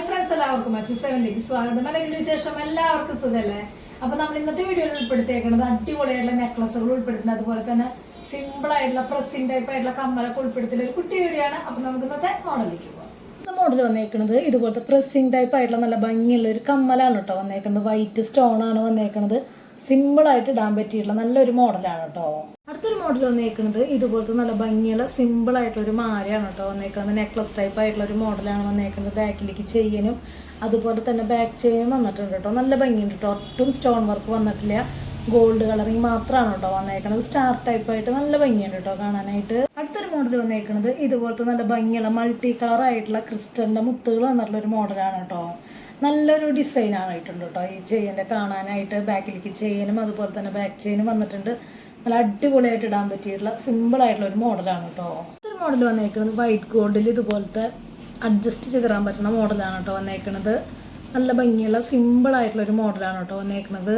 Hi friends എല്ലാവർക്കും അച്ഛൻ സെവനിലേക്ക് സ്വാഗതം. അല്ലെങ്കിൽ വിശേഷം എല്ലാവർക്കും സുഖല്ലേ? അപ്പൊ നമ്മൾ ഇന്നത്തെ വീഡിയോയിൽ ഉൾപ്പെടുത്തിയേക്കുന്നത് അടിപൊളിയായിട്ടുള്ള നെക്ലസുകൾ ഉൾപ്പെടുത്തുന്നത്. അതുപോലെ തന്നെ സിമ്പിൾ ആയിട്ടുള്ള പ്രസ്സിംഗ് ടൈപ്പ് ആയിട്ടുള്ള കമ്മലൊക്കെ ഉൾപ്പെടുത്തുന്ന ഒരു കുട്ടി വീഡിയോ ആണ്. അപ്പൊ നമുക്ക് ഇന്നത്തെ മോഡലിലേക്ക് പോകാം മോഡൽ വന്നേക്കുന്നത് ഇതുപോലത്തെ പ്രസ്സിംഗ് ടൈപ്പ് ആയിട്ടുള്ള നല്ല ഭംഗിയുള്ള ഒരു കമ്മലാണ് കേട്ടോ വന്നേക്കുന്നത് വൈറ്റ് സ്റ്റോൺ ആണ് വന്നേക്കുന്നത് സിമ്പിൾ ആയിട്ട് ഇടാൻ പറ്റിയിട്ടുള്ള നല്ലൊരു മോഡലാണ് കേട്ടോ. അടുത്തൊരു മോഡൽ വന്നേക്കുന്നത് ഇതുപോലത്തെ നല്ല ഭംഗിയുള്ള സിമ്പിൾ ആയിട്ടുള്ള ഒരു മാരയാണ് കേട്ടോ വന്നേക്കുന്നത് നെക്ലസ് ടൈപ്പ് ആയിട്ടുള്ള ഒരു മോഡലാണ് വന്നേക്കുന്നത് ബാക്കിലേക്ക് ചെയ്യാനും അതുപോലെ തന്നെ ബാക്ക് ചെയിനും വന്നിട്ടുണ്ട് കേട്ടോ. നല്ല ഭംഗിയുണ്ട് കേട്ടോ. ഒട്ടും സ്റ്റോൺ വർക്ക് വന്നിട്ടില്ല. ഗോൾഡ് കളറിങ് മാത്രമാണ് കേട്ടോ വന്നേക്കുന്നത് സ്റ്റാർ ടൈപ്പ് ആയിട്ട് നല്ല ഭംഗിയുണ്ട് കേട്ടോ കാണാനായിട്ട്. അടുത്തൊരു മോഡൽ വന്നേക്കുന്നത് ഇതുപോലത്തെ നല്ല ഭംഗിയുള്ള മൾട്ടി കളർ ആയിട്ടുള്ള ക്രിസ്റ്റലിന്റെ മുത്തുകൾ വന്നിട്ടുള്ള ഒരു മോഡലാണ് കേട്ടോ. നല്ലൊരു ഡിസൈൻ ആയിട്ടുണ്ട് കേട്ടോ ഈ ചെയിന്റെ കാണാനായിട്ട്. ബാക്കിലേക്ക് ചെയിനും അതുപോലെ തന്നെ ബാക്ക് ചെയിനും വന്നിട്ടുണ്ട്. നല്ല അടിപൊളിയായിട്ട് ഇടാൻ പറ്റിയിട്ടുള്ള സിമ്പിൾ ആയിട്ടുള്ള ഒരു മോഡലാണ് കേട്ടോ ഒരു മോഡൽ വന്നേക്കുന്നത് വൈറ്റ് ഗോൾഡിൽ ഇതുപോലത്തെ അഡ്ജസ്റ്റ് ചെയ്തിടാൻ പറ്റുന്ന മോഡലാണ് കേട്ടോ വന്നേക്കുന്നത് നല്ല ഭംഗിയുള്ള സിമ്പിൾ ആയിട്ടുള്ള ഒരു മോഡലാണ് കേട്ടോ വന്നേക്കുന്നത്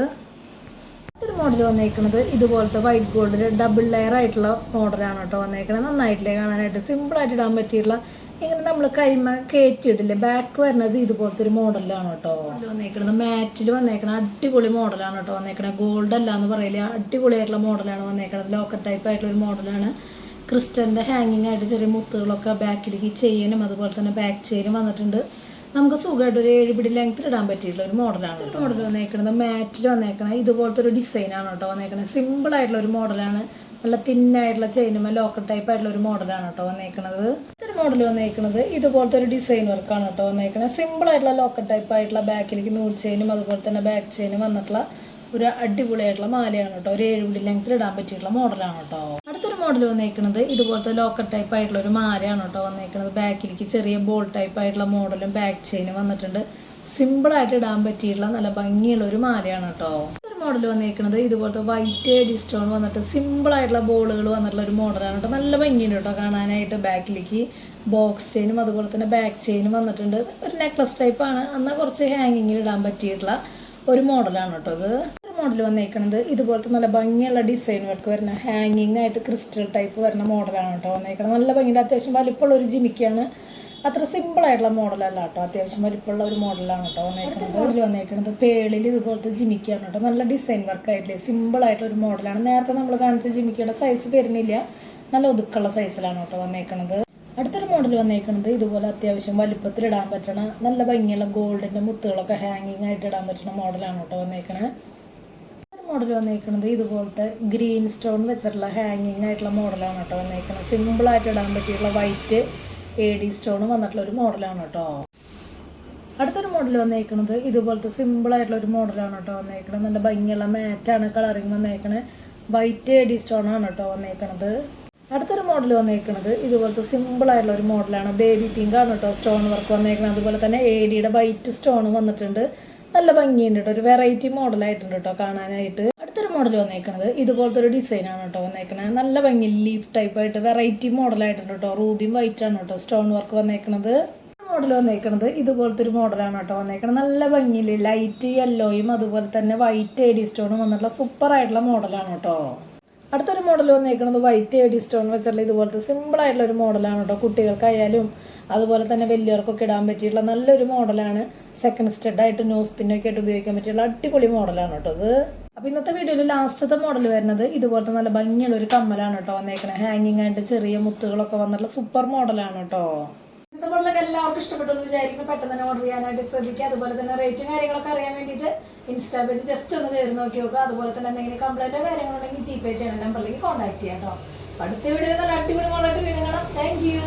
ഒരു മോഡൽ വന്നേക്കുന്നത് ഇതുപോലത്തെ വൈറ്റ് ഗോൾഡിൽ ഡബിൾ ലെയർ ആയിട്ടുള്ള മോഡലാണ് കേട്ടോ വന്നേക്കുന്നത് നന്നായിട്ടില്ലേ കാണാനായിട്ട്. സിമ്പിളായിട്ട് ഇടാൻ പറ്റിയിട്ടുള്ള ഇങ്ങനെ നമ്മൾ കൈമ കയറ്റിയിട്ടില്ലേ ബാക്ക് വരുന്നത് ഇതുപോലത്തെ ഒരു മോഡലാണ് കേട്ടോ വന്നേക്കുന്നത് മാറ്റിൽ വന്നേക്കണ അടിപൊളി മോഡലാണ് കേട്ടോ വന്നേക്കണത്. ഗോൾഡ് അല്ല എന്ന് പറയില്ല അടിപൊളിയായിട്ടുള്ള മോഡലാണ് വന്നേക്കണത്. ലോക്കർ ടൈപ്പ് ആയിട്ടുള്ള ഒരു മോഡലാണ് ക്രിസ്റ്റലിന്റെ ഹാങ്ങിങ് ആയിട്ട് ചെറിയ മുത്തുകളൊക്കെ ബാക്കിലേക്ക് ചെയ്യാനും അതുപോലെ തന്നെ ബാക്ക് ചെയിനും വന്നിട്ടുണ്ട്. നമുക്ക് സുഖമായിട്ട് ഒരു ഏഴ് പിടി ലെങ്ത്തിൽ ഇടാൻ പറ്റിയിട്ടുള്ള ഒരു മോഡലാണ് ഒരു മോഡൽ വന്നേക്കുന്നത് മാറ്റിൽ വന്നേക്കണത്. ഇതുപോലത്തെ ഒരു ഡിസൈനാണ് കേട്ടോ വന്നേക്കണത്. സിമ്പിൾ ആയിട്ടുള്ള ഒരു മോഡലാണ് നല്ല തിന്നായിട്ടുള്ള ചെയിനുമ ലോക്കൽ ടൈപ്പ് ആയിട്ടുള്ള ഒരു മോഡലാണ് കേട്ടോ വന്നേക്കണത്. ഇത്തരം മോഡൽ വന്നേക്കണത് ഇതുപോലത്തെ ഒരു ഡിസൈൻ വർക്കാണ് കേട്ടോ വന്നേക്കണത്. സിമ്പിൾ ആയിട്ടുള്ള ലോക്കൽ ടൈപ്പ് ആയിട്ടുള്ള ബാക്കിലേക്ക് നൂൽ ചെയിനും അതുപോലെ തന്നെ ബാക്ക് ചെയിനും വന്നിട്ടുള്ള ഒരു അടിപൊളിയായിട്ടുള്ള മാലയാണ് കേട്ടോ. ഒരു ഏഴ് പിടി ലെങ്ത്തിൽ ഇടാൻ പറ്റിയിട്ടുള്ള മോഡലാണ് കേട്ടോ. അടുത്തൊരു മോഡൽ വന്നേക്കുന്നത് ഇതുപോലത്തെ ലോക്കർ ടൈപ്പ് ആയിട്ടുള്ള ഒരു മാലയാണ് കേട്ടോ വന്നേക്കുന്നത് ബാക്കിലേക്ക് ചെറിയ ബോൾ ടൈപ്പ് ആയിട്ടുള്ള മോഡലും ബാക്ക് ചെയിനും വന്നിട്ടുണ്ട്. സിമ്പിൾ ആയിട്ട് ഇടാൻ പറ്റിയിട്ടുള്ള നല്ല ഭംഗിയുള്ള ഒരു മാലയാണ് കേട്ടോ. മോഡൽ വന്നേക്കുന്നത് ഇതുപോലത്തെ വൈറ്റ് എഡി സ്റ്റോൺ വന്നിട്ട് സിമ്പിൾ ആയിട്ടുള്ള ബോളുകൾ വന്നിട്ടുള്ള ഒരു മോഡലാണ് കേട്ടോ. നല്ല ഭംഗിയുണ്ട് കേട്ടോ കാണാനായിട്ട് ബാക്കിലേക്ക്. ബോക്സ് ചെയിനും അതുപോലെ തന്നെ ബാക്ക് ചെയിനും വന്നിട്ടുണ്ട്. ഒരു നെക്ലസ് ടൈപ്പാണ് എന്നാൽ കുറച്ച് ഹാങ്ങിങ്ങിൽ ഇടാൻ പറ്റിയിട്ടുള്ള ഒരു മോഡലാണ് കേട്ടോ ഇത്. മോഡൽ വന്നേക്കുന്നത് ഇതുപോലത്തെ നല്ല ഭംഗിയുള്ള ഡിസൈൻ വർക്ക് വരുന്ന ഹാങ്ങിങ് ആയിട്ട് ക്രിസ്റ്റൽ ടൈപ്പ് വരുന്ന മോഡലാണ് കേട്ടോ വന്നേക്കുന്നത് നല്ല ഭംഗിയുടെ അത്യാവശ്യം വലിപ്പമുള്ള ഒരു ജിമിക്കാണ്. അത്ര സിമ്പിൾ ആയിട്ടുള്ള മോഡലല്ല കേട്ടോ. അത്യാവശ്യം വലിപ്പമുള്ള ഒരു മോഡലാണ് കേട്ടോ വന്നേക്കുന്നത് ഇതിൽ വന്നേക്കുന്നത് പേളിൽ ഇതുപോലത്തെ ജിമിക്കാണ് കേട്ടോ. നല്ല ഡിസൈൻ വർക്ക് ആയിട്ട് സിമ്പിൾ ആയിട്ടുള്ള ഒരു മോഡലാണ് നേരത്തെ നമ്മൾ കാണിച്ച ജിമിക്കയുടെ സൈസ് വരുന്നില്ല. നല്ല ഒതുക്കുള്ള സൈസിലാണ് കേട്ടോ വന്നേക്കുന്നത് അടുത്തൊരു മോഡൽ വന്നേക്കുന്നത് ഇതുപോലെ അത്യാവശ്യം വലിപ്പത്തിൽ ഇടാൻ പറ്റണ നല്ല ഭംഗിയുള്ള ഗോൾഡിന്റെ മുത്തുകളൊക്കെ ഹാങ്ങിങ് ആയിട്ട് ഇടാൻ പറ്റുന്ന മോഡലാണ് കേട്ടോ വന്നേക്കണത്. ഒരു മോഡൽ വന്നേക്കുന്നത് ഇതുപോലത്തെ ഗ്രീൻ സ്റ്റോൺ വെച്ചിട്ടുള്ള ഹാങ്ങിങ് ആയിട്ടുള്ള മോഡലാണ് കേട്ടോ വന്നേക്കുന്നത് സിമ്പിളായിട്ട് ഇടാൻ പറ്റിയുള്ള വൈറ്റ് എ ഡി സ്റ്റോൺ വന്നിട്ടുള്ള ഒരു മോഡലാണ് കേട്ടോ. അടുത്തൊരു മോഡൽ വന്നേക്കുന്നത് ഇതുപോലത്തെ സിമ്പിൾ ആയിട്ടുള്ള ഒരു മോഡലാണ് കേട്ടോ വന്നേക്കുന്നത് നല്ല ഭംഗിയുള്ള മാറ്റാണ് കളറിങ് വന്നേക്കണത്. വൈറ്റ് എ ഡി സ്റ്റോൺ ആണ് കേട്ടോ വന്നേക്കുന്നത് അടുത്തൊരു മോഡൽ വന്നേക്കുന്നത് ഇതുപോലത്തെ സിമ്പിൾ ആയിട്ടുള്ള ഒരു മോഡലാണ് ബേബി പിങ്ക് ആണ് കേട്ടോ സ്റ്റോൺ വർക്ക് വന്നേക്കുന്നത് അതുപോലെ തന്നെ എ ഡിയുടെ വൈറ്റ് സ്റ്റോൺ വന്നിട്ടുണ്ട്. നല്ല ഭംഗിയുണ്ട് കേട്ടോ. ഒരു വെറൈറ്റി മോഡലായിട്ടുണ്ട് കേട്ടോ കാണാനായിട്ട്. അടുത്തൊരു മോഡൽ വന്നേക്കുന്നത് ഇതുപോലത്തെ ഒരു ഡിസൈൻ ആണ് കേട്ടോ വന്നേക്കണത്. നല്ല ഭംഗി ലീഫ് ടൈപ്പ് ആയിട്ട് വെറൈറ്റി മോഡലായിട്ടുണ്ട് കേട്ടോ. റൂബിയും വൈറ്റ് ആണ് കേട്ടോ. സ്റ്റോൺ വർക്ക് വന്നേക്കണത്. മോഡൽ വന്നേക്കണത് ഇതുപോലത്തെ ഒരു മോഡലാണ് കേട്ടോ വന്നേക്കണത്. നല്ല ഭംഗിയിൽ ലൈറ്റ് യെല്ലോയും അതുപോലെ തന്നെ വൈറ്റ് എഡി സ്റ്റോണും വന്നിട്ടുള്ള സൂപ്പർ ആയിട്ടുള്ള മോഡലാണ് കേട്ടോ. അടുത്തൊരു മോഡൽ വന്നേക്കുന്നത് വൈറ്റ് എഡി സ്റ്റോൺ വെച്ചുള്ള ഇതുപോലത്തെ സിമ്പിൾ ആയിട്ടുള്ള ഒരു മോഡലാണ് കേട്ടോ കുട്ടികൾക്കായാലും. അതുപോലെ തന്നെ വലിയവർക്കൊക്കെ ഇടാൻ പറ്റിയിട്ടുള്ള നല്ലൊരു മോഡലാണ് സെക്കൻഡ് സ്റ്റെഡായിട്ട് ന്യൂസ് പിന്നൊക്കെ ആയിട്ട് ഉപയോഗിക്കാൻ പറ്റിയുള്ള അടിപൊളി മോഡലാണ് കേട്ടോ അത്. അപ്പോൾ ഇന്നത്തെ വീഡിയോയിൽ ലാസ്റ്റത്തെ മോഡൽ വരുന്നത് ഇതുപോലത്തെ നല്ല ഭംഗിയുള്ള ഒരു കമ്മലാണ് കേട്ടോ വന്നേക്കുന്നത് ഹാങ്ങിങ് ആയിട്ട് ചെറിയ മുത്തുകളൊക്കെ വന്നിട്ടുള്ള സൂപ്പർ മോഡലാണ് കേട്ടോ ഇന്നത്തെ എല്ലാവർക്കും ഇഷ്ടപ്പെട്ടു എന്ന് വിചാരിക്കുന്നു പെട്ടെന്ന് തന്നെ ഓർഡർ ചെയ്യാനായിട്ട് ശ്രദ്ധിക്കുക. അതുപോലെ തന്നെ റേറ്റും കാര്യങ്ങളൊക്കെ അറിയാൻ വേണ്ടിയിട്ട് ഇൻസ്റ്റാ പേജ് ജസ്റ്റ് ഒന്ന് കയറി നോക്കി നോക്കുക. അതുപോലെ തന്നെ എന്തെങ്കിലും കംപ്ലൈന്റോ കാര്യങ്ങളുണ്ടെങ്കിൽ ജി പേ ചെയ്യണ നമ്പറിലേക്ക് കോൺടാക്ട് ചെയ്യാം കേട്ടോ. അടുത്ത വീഡിയോ നല്ല അടിപൊളി കോൺടാക്ട് കാണാം. Thank you